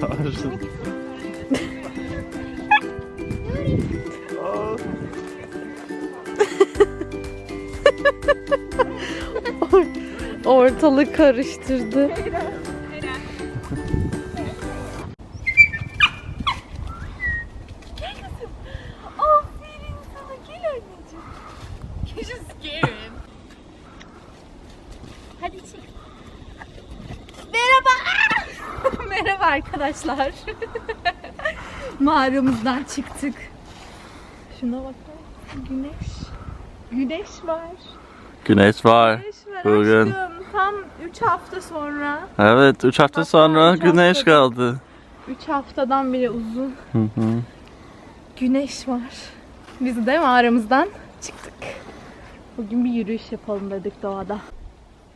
Karşın. Aa, Ortalık karıştırdı. Arkadaşlar. Mağaramızdan çıktık. Şuna bakar mısın? Güneş. Güneş var. Güneş var. Güneş var Bugün. aşkım. Tam 3 hafta sonra. Evet 3 hafta Hatta sonra üç güneş hafta- kaldı. 3 haftadan bile uzun. Hı hı. Güneş var. Biz de mağaramızdan çıktık. Bugün bir yürüyüş yapalım dedik doğada.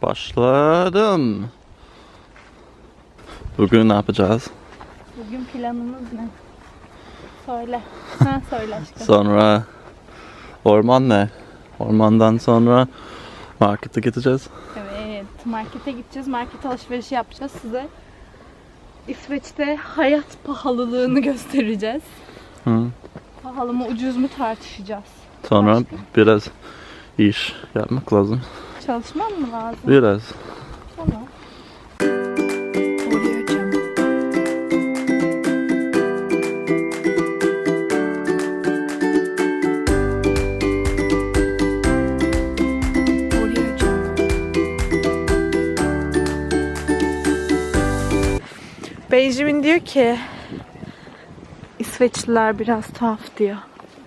Başladım. Bugün ne yapacağız? Bugün planımız ne? Söyle. Ha söyle aşkım. Sonra orman ne? Ormandan sonra markete gideceğiz. Evet, markete gideceğiz. Market alışverişi yapacağız. Size İsveç'te hayat pahalılığını göstereceğiz. Hı. Pahalı mı ucuz mu tartışacağız. Sonra Başka? biraz iş yapmak lazım. Çalışmam mı lazım? Biraz. Tamam. Benjamin diyor ki İsveçliler biraz tuhaf diyor.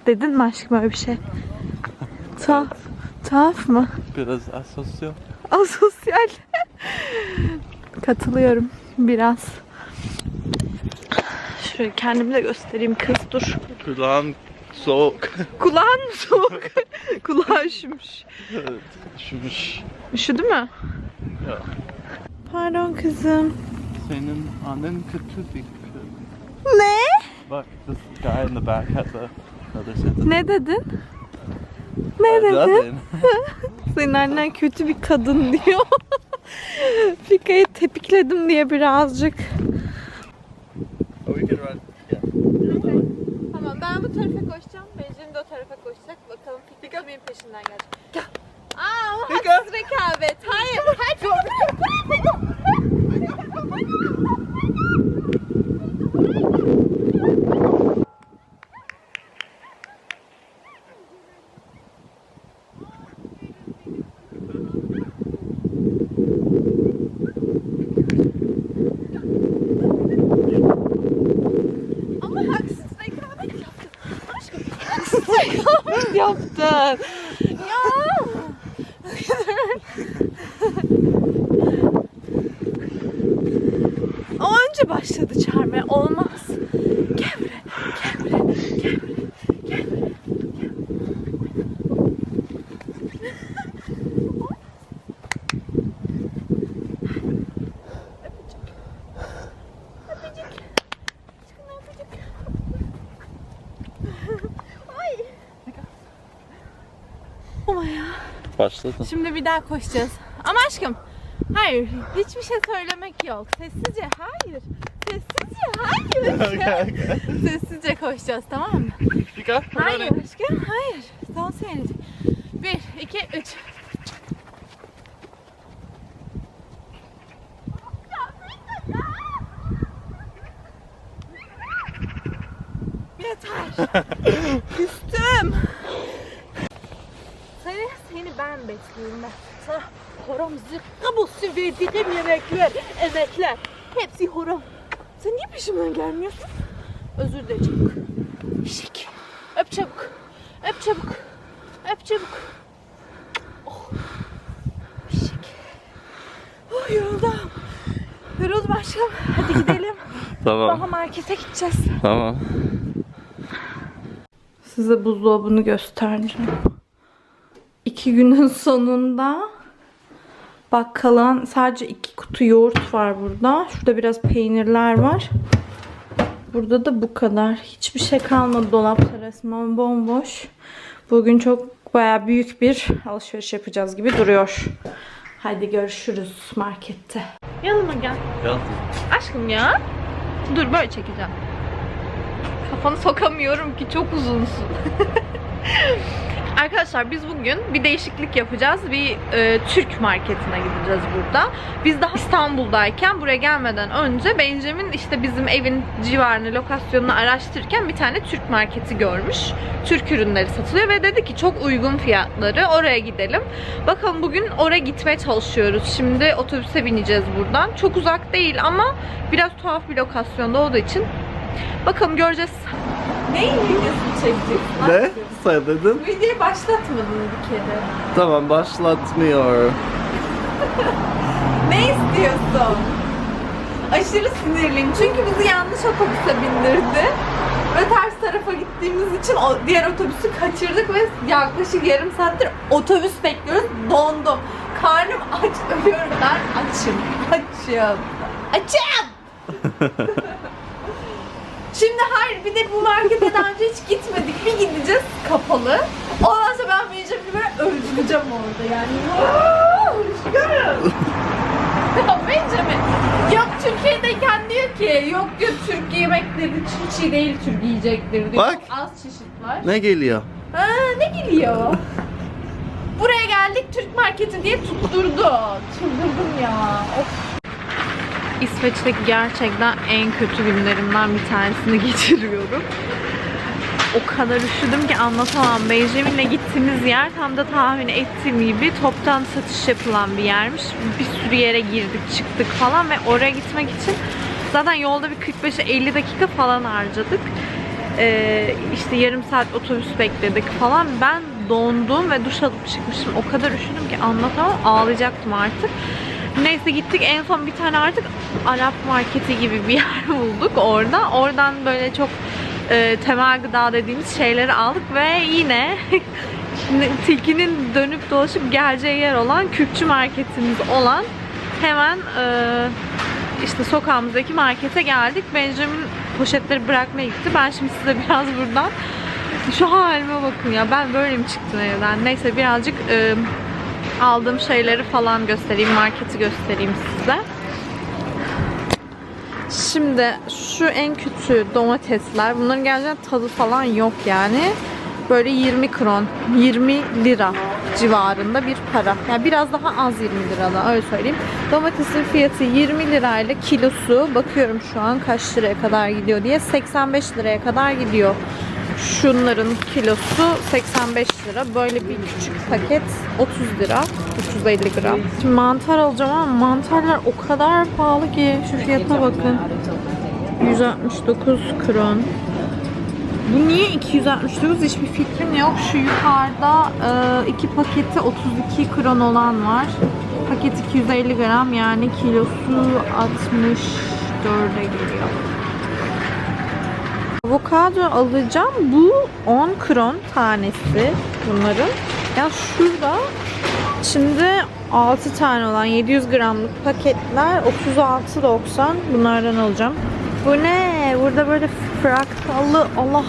Dedin mi aşkım öyle bir şey? Tuhaf. Tuhaf mı? Biraz asosyal. Asosyal. Katılıyorum biraz. Şöyle kendimi de göstereyim kız dur. Kulağım soğuk. Kulağın mı soğuk? Kulağın üşümüş. Üşümüş. Üşüdü mü? Yok. Pardon kızım. Senin annen kötü bir kız. Ne? Bak, this guy in the back had the another sentence. Ne dedin? Ne dedin? Senin annen kötü bir kadın diyor. Fika'yı tepikledim diye birazcık. Oh, we can run. Yeah. Tamam ben bu tarafa koşacağım. Benjamin de o tarafa koşacak. Bakalım Fika benim peşinden gelecek. Gel. Aa o haksız rekabet. Hayır. Hayır. Ama haksız rekabet yaptın. Aşkım haksız rekabet Yaptın. ya. O önce başladı çağırmaya. Olmaz. Gel buraya. Gel buraya. Gel buraya. Gel buraya. Ama ya. Başladın. Şimdi bir daha koşacağız. Ama aşkım hayır hiçbir şey söylemek yok. Sessizce hayır. Sessizce hayır. Sessizce koşacağız tamam mı? Hayır aşkım hayır. Son seyredin. Bir, iki, üç. Yeter. Küstüm. Seni, seni ben. Sana horom zıkkı bulsun verdiğim yemekler, emekler. Hepsi horom. Sen niye peşimden gelmiyorsun? Özür dilerim çabuk. Şik. Öp çabuk. Öp çabuk. Öp çabuk. Oh. Şik. Oh yoruldum. Yoruldum aşkım. Hadi gidelim. Daha Tamam. markete gideceğiz. Tamam. Size buzdolabını göstereceğim. İki günün sonunda bakkalan sadece iki kutu yoğurt var burada. Şurada biraz peynirler var. Burada da bu kadar. Hiçbir şey kalmadı dolapta resmen bomboş. Bugün çok baya büyük bir alışveriş yapacağız gibi duruyor. Haydi görüşürüz markette. Yanıma gel. Gel. Aşkım ya. Dur böyle çekeceğim. Kafanı sokamıyorum ki çok uzunsun. Arkadaşlar biz bugün bir değişiklik yapacağız. Bir e, Türk marketine gideceğiz burada. Biz daha İstanbul'dayken buraya gelmeden önce Benjamin işte bizim evin civarını, lokasyonunu araştırırken bir tane Türk marketi görmüş. Türk ürünleri satılıyor ve dedi ki çok uygun fiyatları oraya gidelim. Bakalım bugün oraya gitmeye çalışıyoruz. Şimdi otobüse bineceğiz buradan. Çok uzak değil ama biraz tuhaf bir lokasyonda olduğu için bakalım göreceğiz. Neyin videosunu çekeceksin? Ne? Söyledin. Videoyu başlatmadın bir kere. Tamam başlatmıyor. Ne istiyorsun? Aşırı sinirliyim çünkü bizi yanlış otobüse bindirdi. Ve ters tarafa gittiğimiz için o diğer otobüsü kaçırdık ve yaklaşık yarım saattir otobüs bekliyoruz. Dondum. Karnım aç, ölüyorum. Ben açım. Açım. Açım! Şimdi hayır bir de bu markete daha önce hiç gitmedik. Bir gideceğiz kapalı. Ondan sonra ben Benjamin'i böyle öldüreceğim orada yani. Ya Benjamin. Yok Türkiye'deyken diyor ki yok diyor Türk yemekleri çiğ çiğ değil Türk yiyecekleri diyor. Bak. Çok az çeşit var. Ne geliyor? Ha, ne geliyor? Buraya geldik Türk marketi diye tutturdu. Çıldırdım ya. Of. İsveç'teki gerçekten en kötü günlerimden bir tanesini geçiriyorum. O kadar üşüdüm ki anlatamam. Benjamin'le gittiğimiz yer tam da tahmin ettiğim gibi toptan satış yapılan bir yermiş. Bir sürü yere girdik çıktık falan ve oraya gitmek için zaten yolda bir 45'e 50 dakika falan harcadık. Ee, işte yarım saat otobüs bekledik falan. Ben dondum ve duş alıp çıkmışım. O kadar üşüdüm ki anlatamam. Ağlayacaktım artık. Neyse gittik en son bir tane artık Arap marketi gibi bir yer bulduk orada. Oradan böyle çok e, temel gıda dediğimiz şeyleri aldık ve yine tilkinin dönüp dolaşıp geleceği yer olan Kürtçü marketimiz olan hemen e, işte sokağımızdaki markete geldik. Benjamin poşetleri bırakmaya gitti. Ben şimdi size biraz buradan şu halime bakın ya ben böyle mi çıktım evden? Neyse birazcık e, aldığım şeyleri falan göstereyim, marketi göstereyim size. Şimdi şu en kötü domatesler. Bunların gerçekten tadı falan yok yani. Böyle 20 kron, 20 lira civarında bir para. Yani biraz daha az 20 liradan öyle söyleyeyim. Domatesin fiyatı 20 lirayla kilosu bakıyorum şu an kaç liraya kadar gidiyor diye 85 liraya kadar gidiyor. Şunların kilosu 85 lira. Böyle bir küçük paket 30 lira. 350 gram. Şimdi mantar alacağım ama mantarlar o kadar pahalı ki şu fiyata bakın. 169 kron. Bu niye 269 hiçbir fikrim yok. Şu yukarıda e, iki paketi 32 kron olan var. Paket 250 gram yani kilosu 64'e geliyor. Avokado alacağım. Bu 10 kron tanesi bunların. Ya şurada şimdi 6 tane olan 700 gramlık paketler 36.90 bunlardan alacağım. Bu ne? Burada böyle fraktallı Allah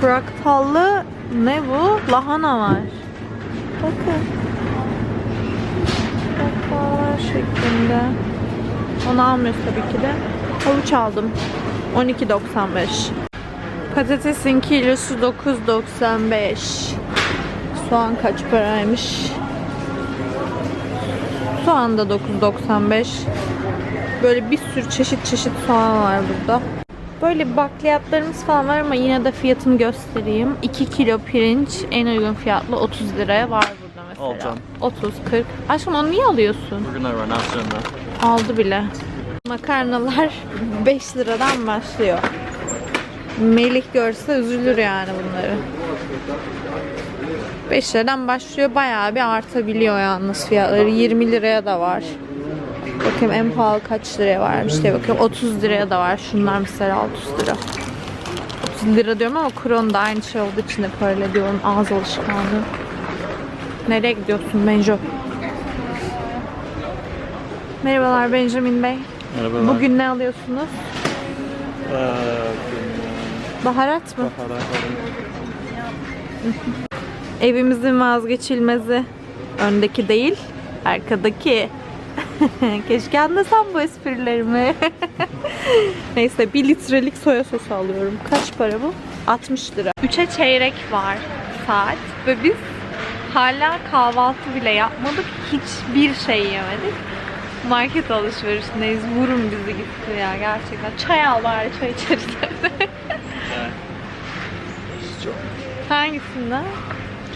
fraktallı ne bu? Lahana var. Bakın. Fraktallar şeklinde. Onu almıyoruz tabii ki de. Havuç aldım. 12.95. Patatesin kilosu 9.95. Soğan kaç paraymış? Soğan da 9.95. Böyle bir sürü çeşit çeşit soğan var burada. Böyle bakliyatlarımız falan var ama yine de fiyatını göstereyim. 2 kilo pirinç en uygun fiyatlı 30 liraya var burada mesela. Alacağım. 30 40. Aşkım onu niye alıyorsun? Soon though. Aldı bile. Makarnalar 5 liradan başlıyor. Melih görse üzülür yani bunları. 5 liradan başlıyor. Bayağı bir artabiliyor yalnız fiyatları. 20 liraya da var. Bakayım en pahalı kaç liraya varmış diye bakıyorum. 30 liraya da var. Şunlar mesela 30 lira. 30 lira diyorum ama kron da aynı şey olduğu için hep öyle diyorum. Ağız alışkanlığı. Nereye gidiyorsun Benjo? Merhabalar Benjamin Bey. Merhabalar. Bugün ne alıyorsunuz? Ee, Baharat mı? baharat Evimizin vazgeçilmezi. Öndeki değil, arkadaki. Keşke anlasam bu esprilerimi. Neyse 1 litrelik soya sosu alıyorum. Kaç para bu? 60 lira. 3'e çeyrek var saat ve biz hala kahvaltı bile yapmadık. Hiçbir şey yemedik. Market alışverişindeyiz. Vurun bizi gitti ya gerçekten. Çay al bari çay içeriz. Hangisinden?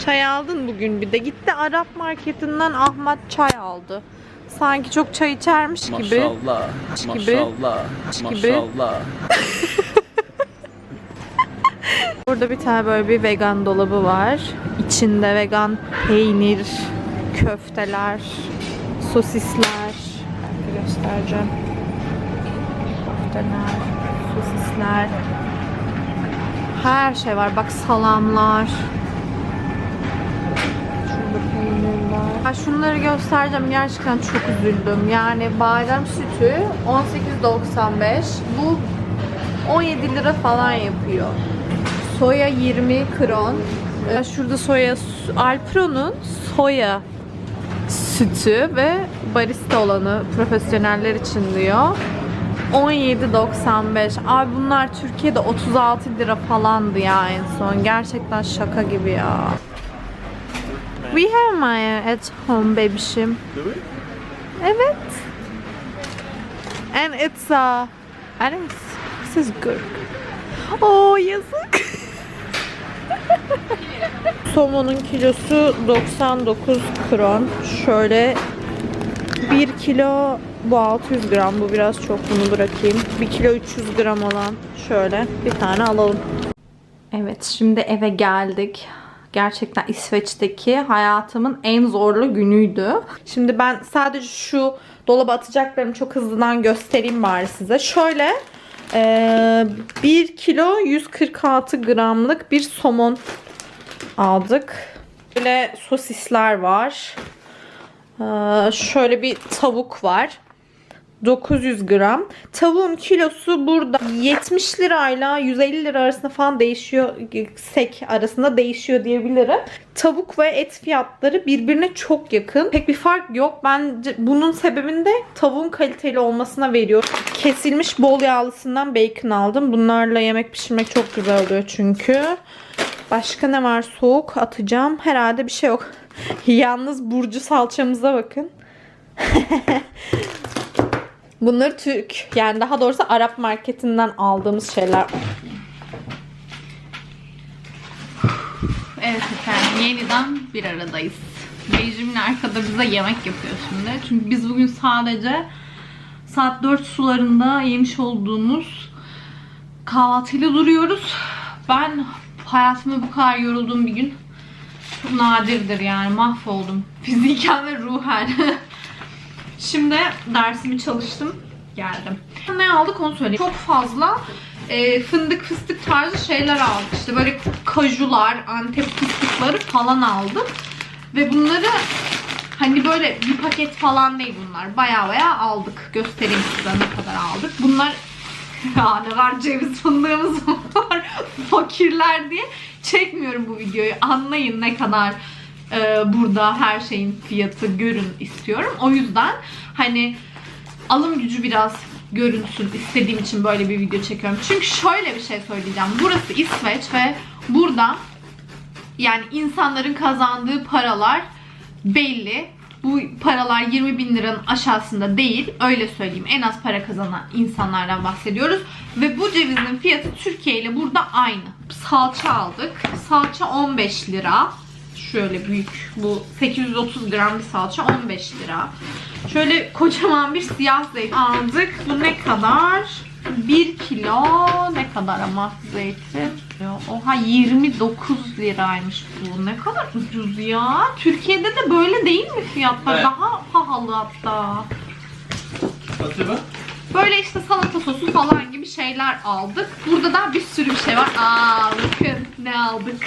Çay aldın bugün bir de. Gitti Arap marketinden Ahmet çay aldı. Sanki çok çay içermiş gibi. Maşallah. gibi. Maşallah. gibi. Maşallah. Burada bir tane böyle bir vegan dolabı var. İçinde vegan peynir, köfteler, sosisler. Göstereceğim. Köfteler, sosisler. Her şey var. Bak salamlar. Ha, şunları göstereceğim. Gerçekten çok üzüldüm. Yani badem sütü 18.95. Bu 17 lira falan yapıyor. Soya 20 kron. Ee, Şurada soya, Alpro'nun soya sütü ve barista olanı profesyoneller için diyor. 17.95. Abi bunlar Türkiye'de 36 lira falandı ya en son. Gerçekten şaka gibi ya. We have Maya at home bebişim. Evet. And it's I think it's- this is good. Oh yazık. Somonun kilosu 99 kron. Şöyle 1 kilo bu 600 gram. Bu biraz çok bunu bırakayım. 1 kilo 300 gram olan şöyle bir tane alalım. Evet şimdi eve geldik. Gerçekten İsveç'teki hayatımın en zorlu günüydü. Şimdi ben sadece şu dolaba atacaklarımı çok hızlıdan göstereyim bari size. Şöyle eee 1 kilo 146 gramlık bir somon aldık. Böyle sosisler var. Şöyle bir tavuk var. 900 gram. Tavuğun kilosu burada 70 lirayla 150 lira arasında falan değişiyor. Sek arasında değişiyor diyebilirim. Tavuk ve et fiyatları birbirine çok yakın. Pek bir fark yok. Bence bunun sebebini de tavuğun kaliteli olmasına veriyor. Kesilmiş bol yağlısından bacon aldım. Bunlarla yemek pişirmek çok güzel oluyor çünkü. Başka ne var? Soğuk atacağım. Herhalde bir şey yok. Yalnız burcu salçamıza bakın. Bunları Türk yani daha doğrusu Arap marketinden aldığımız şeyler. Evet efendim yeniden bir aradayız. Beycimin arkada bize yemek yapıyor şimdi. Çünkü biz bugün sadece saat 4 sularında yemiş olduğumuz kahvaltıyla duruyoruz. Ben hayatımda bu kadar yorulduğum bir gün nadirdir yani mahvoldum. Fiziken ve ruhen. Şimdi dersimi çalıştım. Geldim. Ne aldık onu söyleyeyim. Çok fazla e, fındık fıstık tarzı şeyler aldık. İşte böyle kajular, antep fıstıkları falan aldım. Ve bunları hani böyle bir paket falan değil bunlar. Baya baya aldık. Göstereyim size ne kadar aldık. Bunlar ya ne var ceviz fındığımız var. Fakirler diye çekmiyorum bu videoyu. Anlayın ne kadar e, burada her şeyin fiyatı görün istiyorum. O yüzden hani alım gücü biraz görünsün istediğim için böyle bir video çekiyorum. Çünkü şöyle bir şey söyleyeceğim. Burası İsveç ve burada yani insanların kazandığı paralar belli. Bu paralar 20 bin liranın aşağısında değil. Öyle söyleyeyim. En az para kazanan insanlardan bahsediyoruz. Ve bu cevizin fiyatı Türkiye ile burada aynı. Salça aldık. Salça 15 lira. Şöyle büyük. Bu 830 gram bir salça 15 lira. Şöyle kocaman bir siyah zeytin aldık. Bu ne kadar? 1 kilo kadar ama zeytin? Oha 29 liraymış bu. Ne kadar ucuz ya. Türkiye'de de böyle değil mi fiyatlar? Evet. Daha pahalı hatta. Atıyor Böyle işte salata sosu falan gibi şeyler aldık. Burada da bir sürü bir şey var. Aa bakın ne aldık.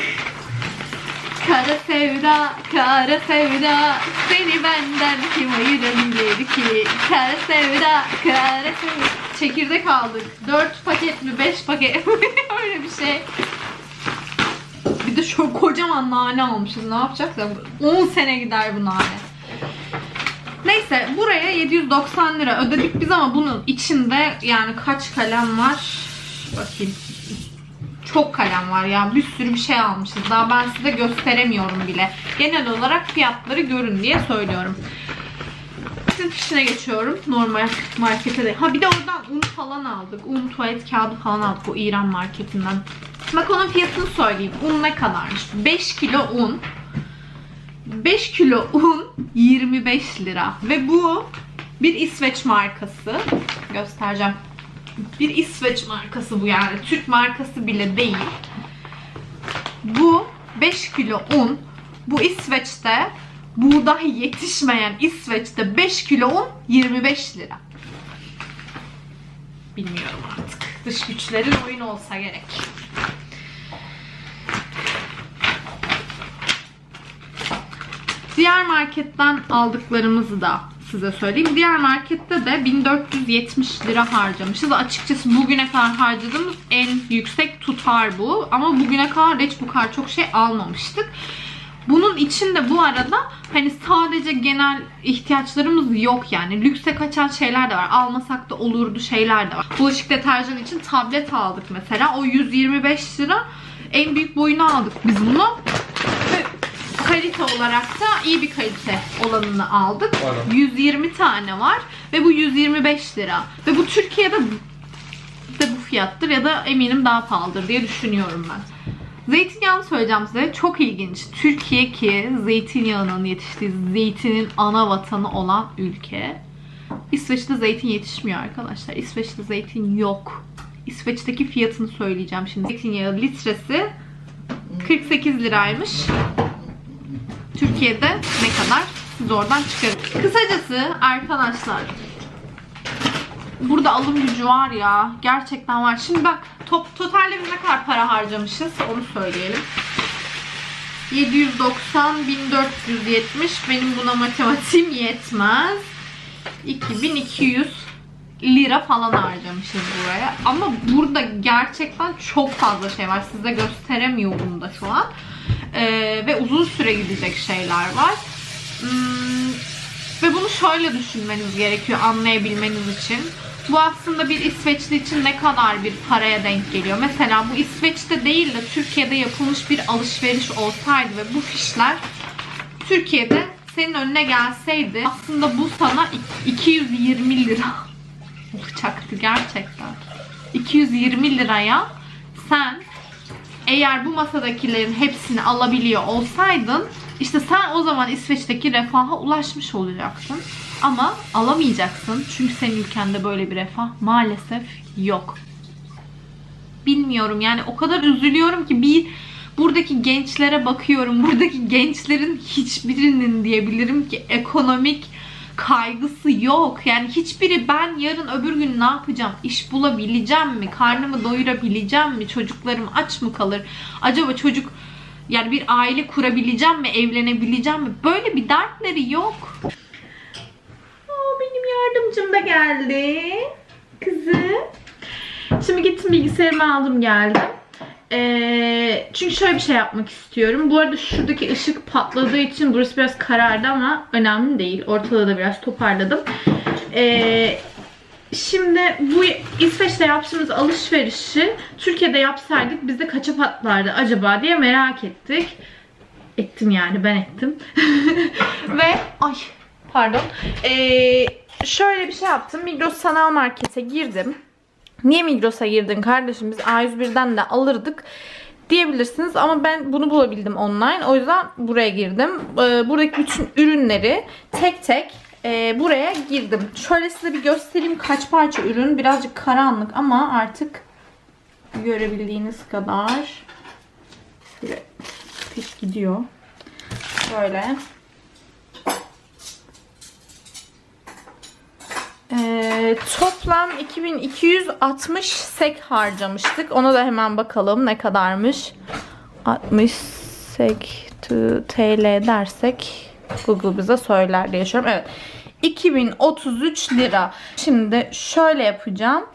Kara sevda, kara sevda Seni benden kim ayırabilir ki Kara sevda, kara sevda Çekirdek aldık 4 paket mi 5 paket öyle bir şey Bir de şöyle kocaman nane almışız ne yapacaksak 10 sene gider bu nane Neyse buraya 790 lira ödedik biz ama bunun içinde yani kaç kalem var? Bakayım. Çok kalem var ya. Bir sürü bir şey almışız. Daha ben size gösteremiyorum bile. Genel olarak fiyatları görün diye söylüyorum. Sizin fişine geçiyorum. Normal markete de. Ha bir de oradan un falan aldık. Un, tuvalet kağıdı falan aldık o İran marketinden. Bak onun fiyatını söyleyeyim. Un ne kadarmış? 5 kilo un. 5 kilo un 25 lira. Ve bu bir İsveç markası. Göstereceğim. Bir İsveç markası bu yani. Türk markası bile değil. Bu 5 kilo un. Bu İsveç'te buğday yetişmeyen İsveç'te 5 kilo un 25 lira. Bilmiyorum artık. Dış güçlerin oyunu olsa gerek. Diğer marketten aldıklarımızı da size söyleyeyim. Diğer markette de 1470 lira harcamışız. Açıkçası bugüne kadar harcadığımız en yüksek tutar bu. Ama bugüne kadar hiç bu kadar çok şey almamıştık. Bunun içinde bu arada hani sadece genel ihtiyaçlarımız yok yani. Lükse kaçan şeyler de var. Almasak da olurdu şeyler de var. Bulaşık deterjan için tablet aldık mesela. O 125 lira. En büyük boyunu aldık biz bunu. Ve kalite olarak da iyi bir kalite olanını aldık. 120 tane var ve bu 125 lira. Ve bu Türkiye'de de bu fiyattır ya da eminim daha pahalıdır diye düşünüyorum ben. Zeytinyağını söyleyeceğim size. Çok ilginç. Türkiye ki zeytinyağının yetiştiği zeytinin ana vatanı olan ülke. İsveç'te zeytin yetişmiyor arkadaşlar. İsveç'te zeytin yok. İsveç'teki fiyatını söyleyeceğim şimdi. Zeytinyağı litresi 48 liraymış. Türkiye'de ne kadar? Siz oradan çıkarın. Kısacası arkadaşlar burada alım gücü var ya. Gerçekten var. Şimdi bak top, totalde biz ne kadar para harcamışız onu söyleyelim. 790, 1470. Benim buna matematiğim yetmez. 2200 lira falan harcamışız buraya. Ama burada gerçekten çok fazla şey var. Size gösteremiyorum da şu an. Ee, ve uzun süre gidecek şeyler var. Hmm, ve bunu şöyle düşünmeniz gerekiyor anlayabilmeniz için. Bu aslında bir İsveçli için ne kadar bir paraya denk geliyor. Mesela bu İsveç'te değil de Türkiye'de yapılmış bir alışveriş olsaydı ve bu fişler Türkiye'de senin önüne gelseydi aslında bu sana 220 lira olacaktı gerçekten. 220 liraya sen eğer bu masadakilerin hepsini alabiliyor olsaydın işte sen o zaman İsveç'teki refaha ulaşmış olacaksın. Ama alamayacaksın. Çünkü senin ülkende böyle bir refah maalesef yok. Bilmiyorum yani o kadar üzülüyorum ki bir buradaki gençlere bakıyorum. Buradaki gençlerin hiçbirinin diyebilirim ki ekonomik kaygısı yok. Yani hiçbiri ben yarın öbür gün ne yapacağım? İş bulabileceğim mi? Karnımı doyurabileceğim mi? Çocuklarım aç mı kalır? Acaba çocuk yani bir aile kurabileceğim mi? Evlenebileceğim mi? Böyle bir dertleri yok. Yardımcım da geldi. Kızım. Şimdi gittim bilgisayarımı aldım geldim. Ee, çünkü şöyle bir şey yapmak istiyorum. Bu arada şuradaki ışık patladığı için burası biraz karardı ama önemli değil. Ortalığı da biraz toparladım. Ee, şimdi bu İsveç'te yaptığımız alışverişi Türkiye'de yapsaydık bizde kaça patlardı acaba diye merak ettik. Ettim yani ben ettim. Ve ay pardon. Ee, şöyle bir şey yaptım. Migros sanal markete girdim. Niye Migros'a girdin kardeşim? Biz A101'den de alırdık diyebilirsiniz ama ben bunu bulabildim online. O yüzden buraya girdim. Ee, buradaki bütün ürünleri tek tek e, buraya girdim. Şöyle size bir göstereyim kaç parça ürün. Birazcık karanlık ama artık görebildiğiniz kadar pek gidiyor. Şöyle. Ee, toplam 2260 sek harcamıştık. Ona da hemen bakalım ne kadarmış. 60 sek TL dersek Google bize söyler diye düşünüyorum. Evet. 2033 lira. Şimdi şöyle yapacağım.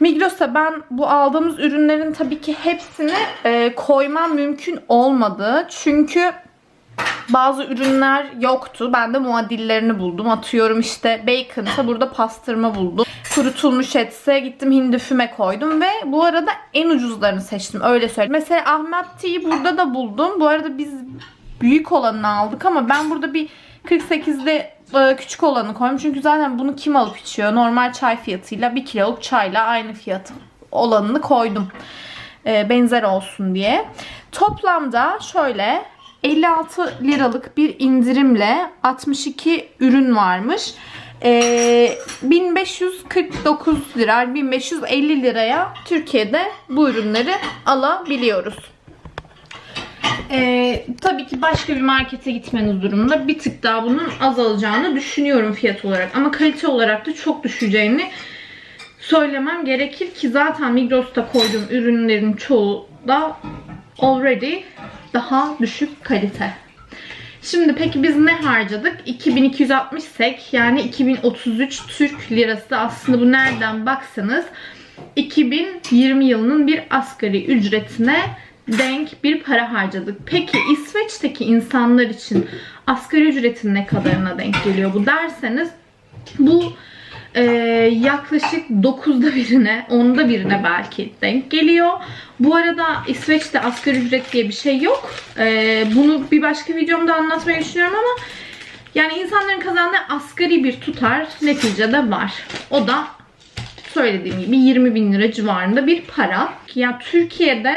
Migros'ta ben bu aldığımız ürünlerin tabii ki hepsini e, koymam mümkün olmadı. Çünkü bazı ürünler yoktu. Ben de muadillerini buldum. Atıyorum işte bacon ise burada pastırma buldum. Kurutulmuş etse gittim hindi füme koydum ve bu arada en ucuzlarını seçtim. Öyle söyleyeyim. Mesela Ahmet Tea'yı burada da buldum. Bu arada biz büyük olanını aldık ama ben burada bir 48'de e, küçük olanı koydum. Çünkü zaten bunu kim alıp içiyor? Normal çay fiyatıyla 1 kiloluk çayla aynı fiyatı olanını koydum. E, benzer olsun diye. Toplamda şöyle 56 liralık bir indirimle 62 ürün varmış. E, 1549 lira, 1550 liraya Türkiye'de bu ürünleri alabiliyoruz. Ee, tabii ki başka bir markete gitmeniz durumunda bir tık daha bunun azalacağını düşünüyorum fiyat olarak. Ama kalite olarak da çok düşeceğini söylemem gerekir ki zaten Migros'ta koyduğum ürünlerin çoğu da already daha düşük kalite. Şimdi peki biz ne harcadık? 2260 sek yani 2033 Türk lirası aslında bu nereden baksanız 2020 yılının bir asgari ücretine denk bir para harcadık. Peki İsveç'teki insanlar için asgari ücretin ne kadarına denk geliyor bu derseniz bu e, yaklaşık 9'da birine, 10'da birine belki denk geliyor. Bu arada İsveç'te asgari ücret diye bir şey yok. E, bunu bir başka videomda anlatmayı düşünüyorum ama yani insanların kazandığı asgari bir tutar neticede var. O da söylediğim gibi 20 bin lira civarında bir para. Ya Türkiye'de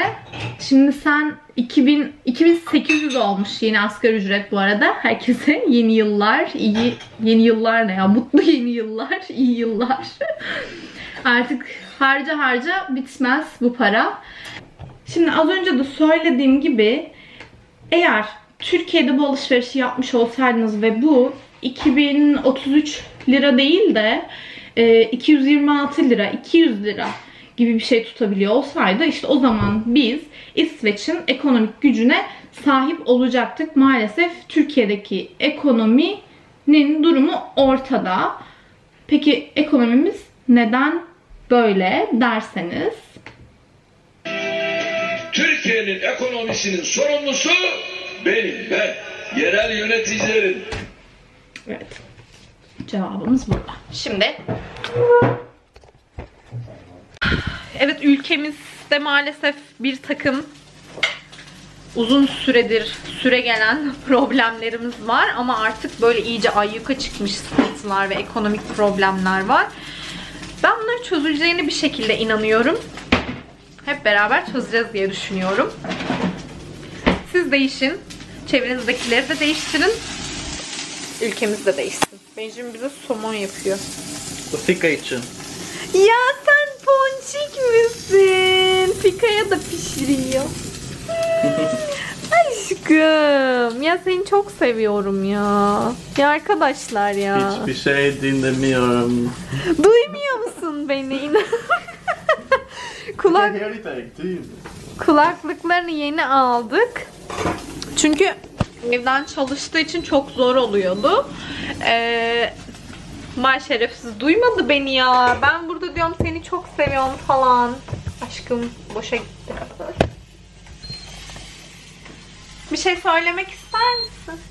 şimdi sen 2000 2800 olmuş yeni asgari ücret bu arada. Herkese yeni yıllar, iyi yeni yıllar ne ya? Mutlu yeni yıllar, iyi yıllar. Artık harca harca bitmez bu para. Şimdi az önce de söylediğim gibi eğer Türkiye'de bu alışverişi yapmış olsaydınız ve bu 2033 lira değil de e, 226 lira, 200 lira gibi bir şey tutabiliyor olsaydı işte o zaman biz İsveç'in ekonomik gücüne sahip olacaktık. Maalesef Türkiye'deki ekonominin durumu ortada. Peki ekonomimiz neden böyle derseniz Türkiye'nin ekonomisinin sorumlusu benim, ben. Yerel yöneticilerin. Evet. Cevabımız burada. Şimdi Evet ülkemizde maalesef bir takım uzun süredir süre gelen problemlerimiz var ama artık böyle iyice ayyuka çıkmış sıkıntılar ve ekonomik problemler var. Ben bunların çözüleceğini bir şekilde inanıyorum. Hep beraber çözeceğiz diye düşünüyorum. Siz değişin. Çevrenizdekileri de değiştirin. Ülkemiz de değişsin. Benjamin bize somon yapıyor. Bu fika için. Ya sen ponçik misin? Fikaya da pişiriyor. Aşkım. Ya seni çok seviyorum ya. Ya arkadaşlar ya. Hiçbir şey dinlemiyorum. Duymuyor musun beni? Kulak do you? kulaklıklarını yeni aldık. Çünkü evden çalıştığı için çok zor oluyordu. Ee, May şerefsiz duymadı beni ya. Ben burada diyorum seni çok seviyorum falan. Aşkım boşa gitti. Bir şey söylemek ister misin?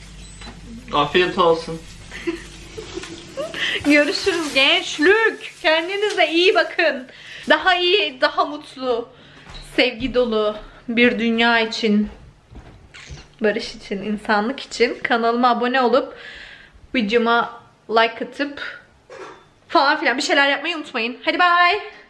Afiyet olsun. Görüşürüz gençlük. Kendinize iyi bakın. Daha iyi, daha mutlu, sevgi dolu bir dünya için, barış için, insanlık için kanalıma abone olup videoma like atıp falan filan bir şeyler yapmayı unutmayın. Hadi bye.